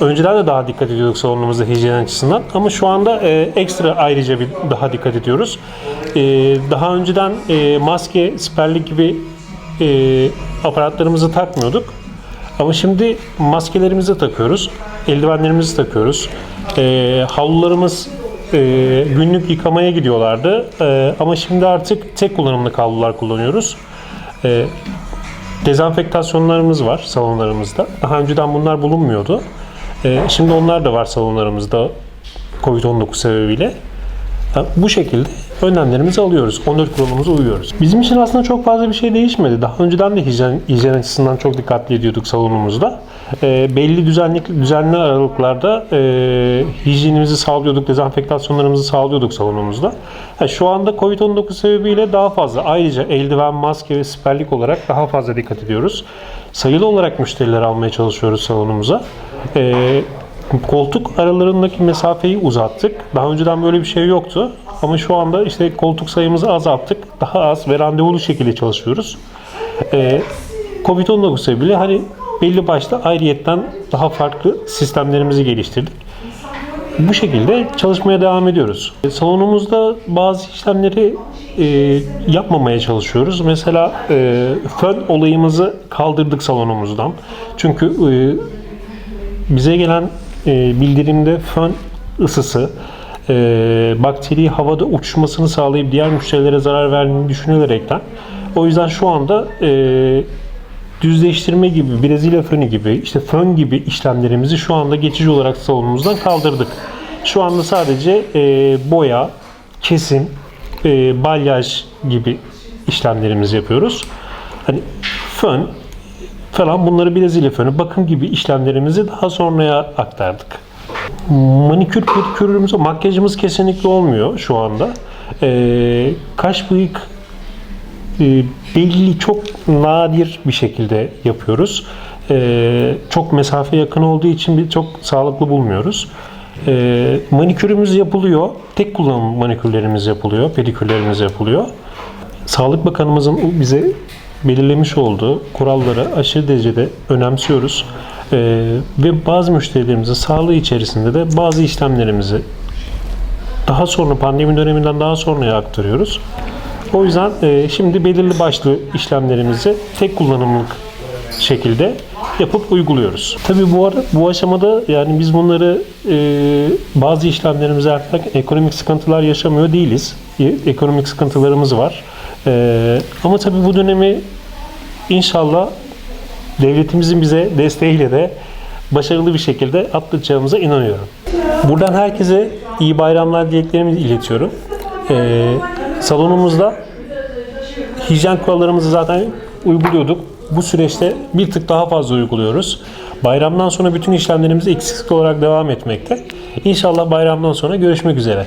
önceden de daha dikkat ediyorduk salonumuzda hijyen açısından ama şu anda e, ekstra ayrıca bir daha dikkat ediyoruz. E, daha önceden e, maske, siperlik gibi e, aparatlarımızı takmıyorduk. Ama şimdi maskelerimizi takıyoruz, eldivenlerimizi takıyoruz. E, havlularımız e, günlük yıkamaya gidiyorlardı. E, ama şimdi artık tek kullanımlık havlular kullanıyoruz. E, dezenfektasyonlarımız var salonlarımızda. Daha önceden bunlar bulunmuyordu. E, şimdi onlar da var salonlarımızda COVID-19 sebebiyle. Bu şekilde önlemlerimizi alıyoruz. 14 kuralımıza uyuyoruz. Bizim için aslında çok fazla bir şey değişmedi. Daha önceden de hijyen, hijyen açısından çok dikkatli ediyorduk salonumuzda. Ee, belli düzenli, düzenli aralıklarda e, hijyenimizi sağlıyorduk, dezenfektasyonlarımızı sağlıyorduk salonumuzda. Ha, şu anda COVID-19 sebebiyle daha fazla ayrıca eldiven, maske ve siperlik olarak daha fazla dikkat ediyoruz. Sayılı olarak müşteriler almaya çalışıyoruz salonumuza. Ee, Koltuk aralarındaki mesafeyi uzattık. Daha önceden böyle bir şey yoktu. Ama şu anda işte koltuk sayımızı azalttık. Daha az ve randevulu şekilde çalışıyoruz. Ee, Covid-19 sebebiyle hani belli başlı ayrıyetten daha farklı sistemlerimizi geliştirdik. Bu şekilde çalışmaya devam ediyoruz. E, Salonumuzda bazı işlemleri e, yapmamaya çalışıyoruz. Mesela e, fön olayımızı kaldırdık salonumuzdan. Çünkü e, bize gelen e, bildirimde fön ısısı e, bakteriyi havada uçuşmasını sağlayıp diğer müşterilere zarar verdiğini düşünülerekten o yüzden şu anda e, düzleştirme gibi, Brezilya fönü gibi, işte fön gibi işlemlerimizi şu anda geçici olarak salonumuzdan kaldırdık. Şu anda sadece e, boya, kesim, e, balyaj gibi işlemlerimizi yapıyoruz. Hani fön, falan bunları Brezilya fönü, bakım gibi işlemlerimizi daha sonraya aktardık. Manikür, pedikürümüz, makyajımız kesinlikle olmuyor şu anda. Ee, kaş bıyık e, belli çok nadir bir şekilde yapıyoruz. Ee, çok mesafe yakın olduğu için çok sağlıklı bulmuyoruz. Ee, manikürümüz yapılıyor. Tek kullanım manikürlerimiz yapılıyor, pedikürlerimiz yapılıyor. Sağlık Bakanımızın bize belirlemiş olduğu kuralları aşırı derecede önemsiyoruz. Ve bazı müşterilerimizin sağlığı içerisinde de bazı işlemlerimizi daha sonra pandemi döneminden daha sonraya aktarıyoruz. O yüzden e, şimdi belirli başlı işlemlerimizi tek kullanımlık şekilde yapıp uyguluyoruz. Tabii bu arada bu aşamada yani biz bunları e, bazı işlemlerimizi yaparken ekonomik sıkıntılar yaşamıyor değiliz. E, Ekonomik sıkıntılarımız var. E, ama tabii bu dönemi inşallah devletimizin bize desteğiyle de başarılı bir şekilde atlatacağımıza inanıyorum. Buradan herkese iyi bayramlar dileklerimi iletiyorum. E, salonumuzda hijyen kurallarımızı zaten uyguluyorduk. Bu süreçte bir tık daha fazla uyguluyoruz. Bayramdan sonra bütün işlemlerimiz eksiksiz olarak devam etmekte. İnşallah bayramdan sonra görüşmek üzere.